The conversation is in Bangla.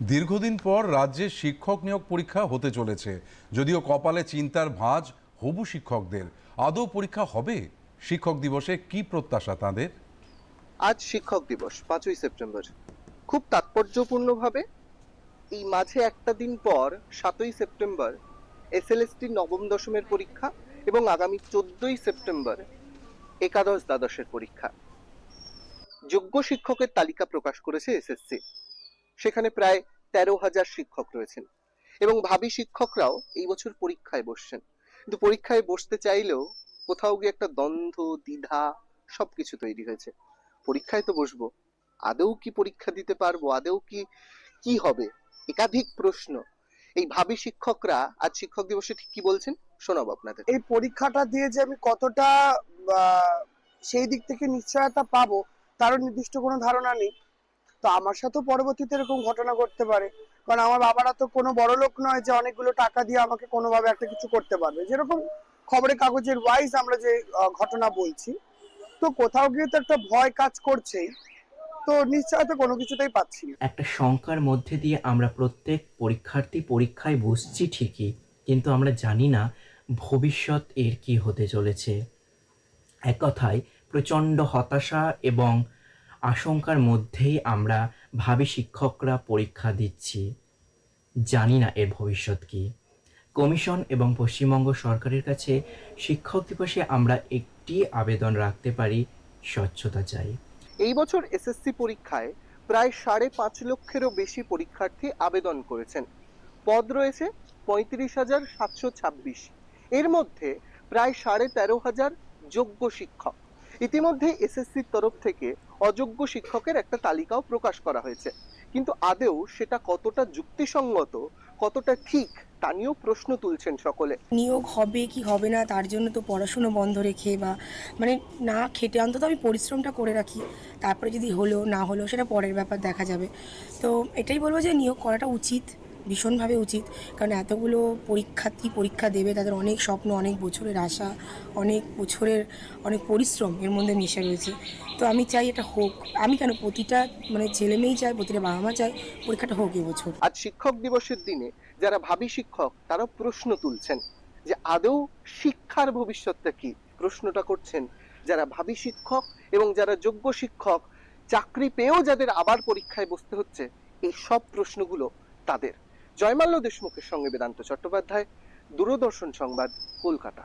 দীর্ঘদিন পর রাজ্যে শিক্ষক নিয়োগ পরীক্ষা হতে চলেছে। যদিও কপালে চিন্তার ভাঁজ হবু শিক্ষকদের। আদৌ পরীক্ষা হবে শিক্ষক দিবসে কি প্রত্যাশা তাদের? আজ শিক্ষক দিবস, পাঁচই সেপ্টেম্বর। খুব তাৎপর্যপূর্ণভাবে এই মাঝে একটা দিন পর সাতই সেপ্টেম্বর এসএলএসটি নবম দশমের পরীক্ষা এবং আগামী চোদ্দই সেপ্টেম্বর একাদশ দ্বাদশের পরীক্ষা। যোগ্য শিক্ষকের তালিকা প্রকাশ করেছে এসএসসি। সেখানে প্রায় তেরো হাজার শিক্ষক রয়েছেন। এবং ভাবি শিক্ষকরাও এই বছর পরীক্ষায় বসছেন। কিন্তু পরীক্ষায় বসতে চাইলেও কোথাও গিয়ে একটা দ্বন্দ্ব, দ্বিধা সবকিছু তৈরি হয়েছে। পরীক্ষায় তো বসবো। আদৌ কি পরীক্ষা দিতে পারব? আদৌ কি কি হবে? একাধিক প্রশ্ন। এই ভাবি শিক্ষকরা আজ শিক্ষক দিবসে ঠিক কি বলছেন শোনাবো আপনাদের। এই পরীক্ষাটা দিয়ে যে আমি কতটা সেই দিক থেকে নিশ্চয়তা পাবো, তারও নির্দিষ্ট কোনো ধারণা নেই। তো আমার সাথেও পরবর্তীতে এরকম ঘটনা ঘটতে পারে। কারণ আমার বাবারা তো কোনো বড় লোক নয় যে অনেকগুলো টাকা দিয়ে আমাকে কোনোভাবে একটা কিছু করতে পারবে। যেরকম খবরের কাগজের ওয়াইজ আমরা যে ঘটনা বলছি, তো কোথাও গিয়ে তো একটা ভয় কাজ করছেই, তো নিশ্চয়তা কোনো কিছুতেই পাচ্ছি না। একটা শঙ্কার মধ্যে দিয়ে আমরা প্রত্যেক পরীক্ষার্থী পরীক্ষায় বসছি ঠিকই, কিন্তু আমরা জানি না ভবিষ্যৎ এর কি হতে চলেছে। এক কথায় প্রচণ্ড হতাশা এবং আশঙ্কার মধ্যেই আমরা ভাবি শিক্ষকরা পরীক্ষা দিচ্ছি। জানি না এর ভবিষ্যৎ কি। কমিশন এবং পশ্চিমবঙ্গ সরকারের কাছে শিক্ষক দিবসে আমরা একটি আবেদন রাখতে পারি, স্বচ্ছতা চাই। এই বছর এসএসসি পরীক্ষায় প্রায় সাড়ে পাঁচ লক্ষেরও বেশি পরীক্ষার্থী আবেদন করেছেন। পদ রয়েছে পঁয়ত্রিশ হাজার সাতশো ছাব্বিশ। এর মধ্যে প্রায় সাড়ে তেরো হাজার যোগ্য শিক্ষক। ইতিমধ্যে এসএসসির তরফ থেকে অযোগ্য শিক্ষকের একটা তালিকাও প্রকাশ করা হয়েছে। কিন্তু আদেও সেটা কতটা যুক্তিসঙ্গত, কতটা ঠিক, তা নিয়েও প্রশ্ন তুলছেন সকলে। নিয়োগ হবে কি হবে না, তার জন্য তো পড়াশুনো বন্ধ রেখে বা মানে না খেটে অন্তত আমি পরিশ্রমটা করে রাখি। তারপরে যদি হলো, না হলো, সেটা পরের ব্যাপার, দেখা যাবে। তো এটাই বলব যে নিয়োগ করাটা উচিত। ভীষণভাবে উচিত। কারণ এতগুলো পরীক্ষার্থী পরীক্ষা দেবে, তাদের অনেক স্বপ্ন, অনেক বছরের আশা, অনেক বছরের, অনেক পরিশ্রম এর মধ্যে মিশে রয়েছে। তো আমি চাই এটা হোক। আমি কেন প্রতিটা মানে ছেলে মেয়েই চায় প্রতিটা বাবা মা চায় পরীক্ষাটা হোক এবছর। আজ শিক্ষক দিবসের দিনে যারা ভাবি শিক্ষক তারা প্রশ্ন তুলছেন যে আদৌ শিক্ষার ভবিষ্যৎটা কি? প্রশ্নটা করছেন যারা ভাবি শিক্ষক এবং যারা যোগ্য শিক্ষক, চাকরি পেয়েও যাদের আবার পরীক্ষায় বসতে হচ্ছে, এই সব প্রশ্নগুলো তাদের। জয়মাল্য দেশমুখের সঙ্গে বেদান্ত চট্টোপাধ্যায় দূরদর্শন সংবাদ কলকাতা।